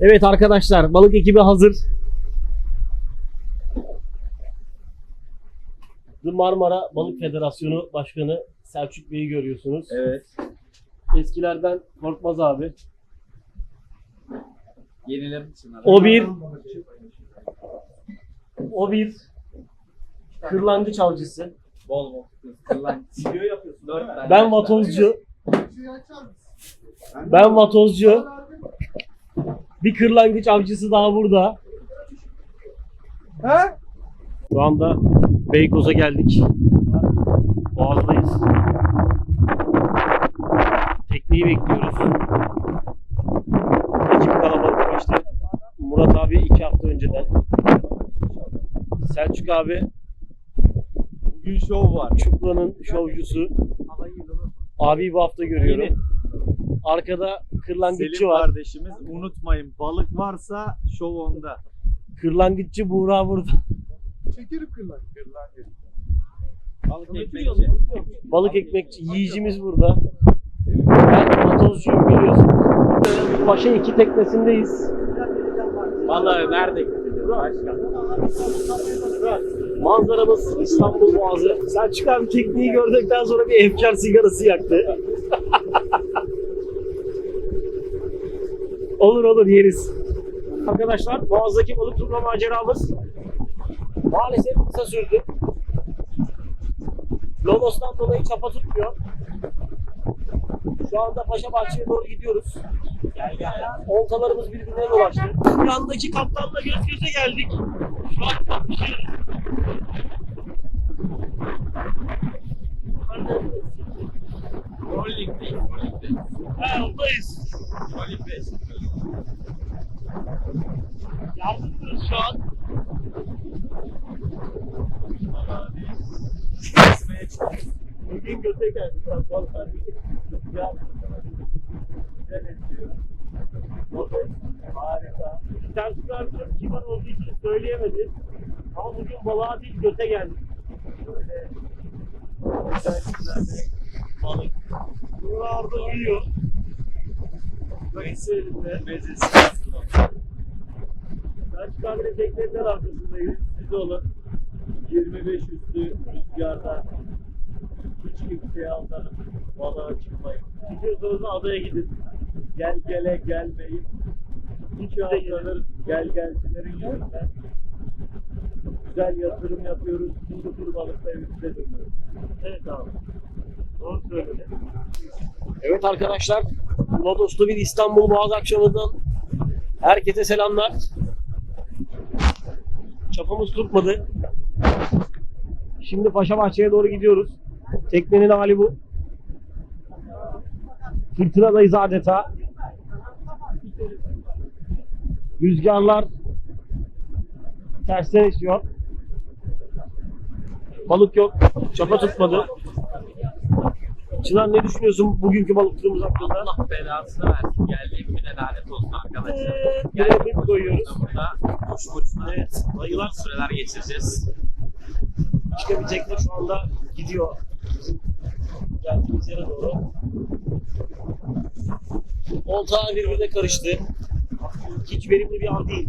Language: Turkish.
Evet arkadaşlar balık ekibi hazır. The Marmara Balık Federasyonu Başkanı Selçuk Bey'i görüyorsunuz. Evet. Eskilerden Korkmaz abi. Yeniler Çınar. O bir o bir kırlangıç avcısı. Bol bol. Kırlangıç. Video yapıyorsun. Dört tane. Ben vatozcu. Ben vatozcu. Bir kırlangıç avcısı daha burada. Şu anda Beykoz'a geldik. Boğaz'dayız. Tekneyi bekliyoruz. Ekip kalabalıklaştı. Murat abi iki hafta önceden. Selçuk abi Bugün şov var. Çupra'nın şovcusu. Abi bu hafta görüyorum. Arkada kırlangıççı Selim var. kardeşimiz unutmayın balık varsa şov onda. Kırlangıççı Buğra burada. Çekerim kırlar. Kırlangıç. Balık ekmekçi. Balık ekmekçi yiyicimiz burada. Ben matozcuyum biliyorsun. Paşa iki teknesindeyiz. Vallahi nerede Manzaramız İstanbul Boğazı. Selçuk abi tekneyi gördükten sonra bir efkar sigarası yaktı. Olur olur yeriz. Arkadaşlar Boğaz'daki balık tutma maceramız maalesef kısa sürdü. Lodos'tan dolayı çapa tutmuyor. Şu anda Paşa Bahçe'ye doğru gidiyoruz. Oltalarımız birbirine dolaştı. Yandaki kaptanla göz göze geldik. Şu an kapışıyoruz. Rolling'deyiz. Rolling'deyiz. Ha oradayız. Rolling'deyiz. Yardımcıyız şu an. Bugün göte geldik. Bak, vallahi. Ya. Güzel esiyor. Oradayız. Harika. Abi çok kibar olduğu için söyleyemedi. Ama bugün balığa değil göte geldik. Böyle güzel güzel bir balık. Buralarda uyuyor. Elinde. Mezesi. Selçuk abiyle teknenin arkasındayız. Siz olun. 25 üstü rüzgarda hiç kimseye aldanıp balığa çıkmayın. Gidiyorsanız da adaya gidin. Gel gele gelmeyin. Hiç aldanır gel gelcilerin yüzünden. Güzel yatırım yapıyoruz. Sıfır balıkla evimize dönüyoruz. Evet abi. Doğru söyledin. Evet arkadaşlar. Lodos'ta bir İstanbul Boğaz akşamından herkese selamlar. Çapımız tutmadı. Şimdi Paşa Bahçe'ye doğru gidiyoruz. Teknenin hali bu. Fırtınadayız adeta. Rüzgarlar tersten esiyor. Balık yok. Çapa tutmadı. Çınar ne düşünüyorsun bugünkü balıklığımız hakkında? Allah belasını versin. Geldiğim güne lanet olsun arkadaşlar. Ee, Geldiğim bir koyuyoruz. burada boş boşuna Evet, yılan süreler geçireceğiz. Başka bir tekne şu anda gidiyor. Bizim geldiğimiz yere doğru. Olta birbirine karıştı. Hiç verimli bir an değil.